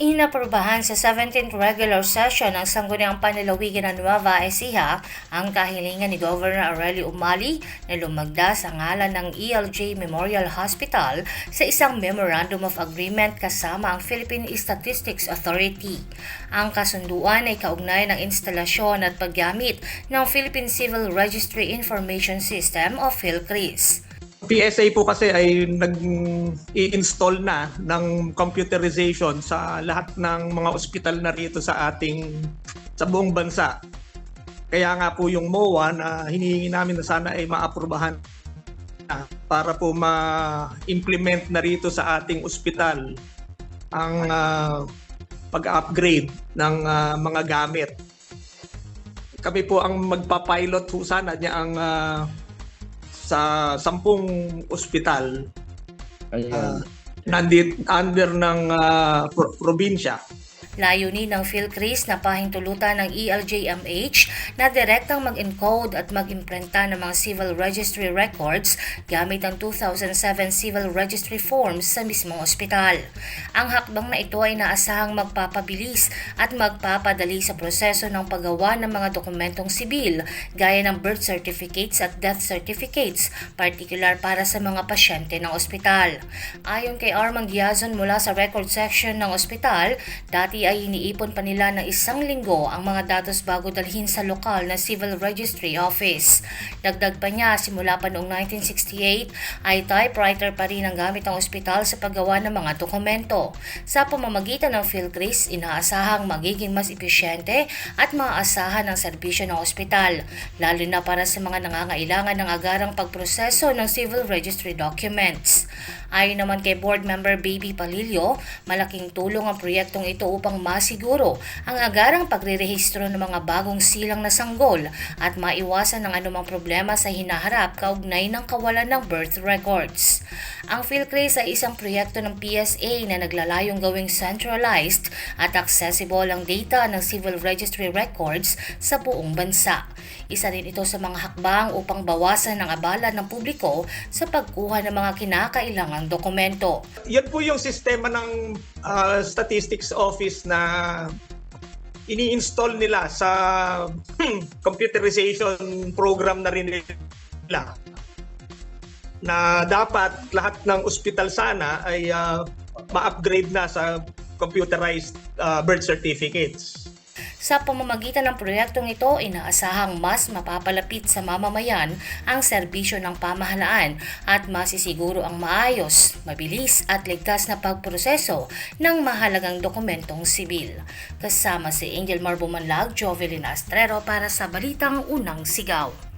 Inaprobahan sa 17th regular session ng Sangguniang Panlalawigan ng Nueva Ecija ang kahilingan ni Governor Aurelio Umali na lumagda sa ngalan ng ELJ Memorial Hospital sa isang Memorandum of Agreement kasama ang Philippine Statistics Authority. Ang kasunduan ay kaugnay ng instalasyon at paggamit ng Philippine Civil Registry Information System o PhilCRIS. PSA po kasi ay nag-i-install na ng computerization sa lahat ng mga ospital na rito sa ating sa buong bansa. Kaya nga po yung MOA na hinihingi namin na sana ay maaprubahan para po ma-implement na rito sa ating ospital ang ah, pag-upgrade ng ah, mga gamit. Kami po ang magpa-pilot po sana niya ang ah, sa sampung ospital Ayan. uh, nandit under ng ah, pro- probinsya. Layunin ng PhilCRIS na pahintulutan ng ELJMH na direktang mag-encode at mag-imprenta ng mga civil registry records gamit ang 2007 civil registry forms sa mismong ospital. Ang hakbang na ito ay naasahang magpapabilis at magpapadali sa proseso ng paggawa ng mga dokumentong sibil gaya ng birth certificates at death certificates, particular para sa mga pasyente ng ospital. Ayon kay Armand Diazon mula sa record section ng ospital, dati ay iniipon pa nila ng isang linggo ang mga datos bago dalhin sa lokal na Civil Registry Office. Dagdag pa niya, simula pa noong 1968 ay typewriter pa rin ang gamit ng ospital sa paggawa ng mga dokumento. Sa pamamagitan ng PhilCRIS, inaasahang magiging mas epesyente at maaasahan ang serbisyo ng ospital, lalo na para sa mga nangangailangan ng agarang pagproseso ng civil registry documents. Ayon naman kay board member Baby Palilio, malaking tulong ang proyektong ito upang masiguro ang agarang pagrerehistro ng mga bagong silang na sanggol at maiwasan ang anumang problema sa hinaharap kaugnay ng kawalan ng birth records. Ang PhilCRIS ay isang proyekto ng PSA na naglalayong gawing centralized at accessible ang data ng civil registry records sa buong bansa. Isa rin ito sa mga hakbang upang bawasan ang abala ng publiko sa pagkuha ng mga kinakailangang dokumento. Yan po yung sistema ng ah, Statistics Office na ini-install nila sa hmm, computerization program na rin nila na dapat lahat ng ospital sana ay ah, ma-upgrade na sa computerized ah, birth certificates. Sa pamamagitan ng proyektong ito, inaasahang mas mapapalapit sa mamamayan ang serbisyo ng pamahalaan at masisiguro ang maayos, mabilis at ligtas na pagproseso ng mahalagang dokumentong sibil. Kasama si Angel Marbumanlag, Jovelyn Astrero para sa Balitang Unang Sigaw.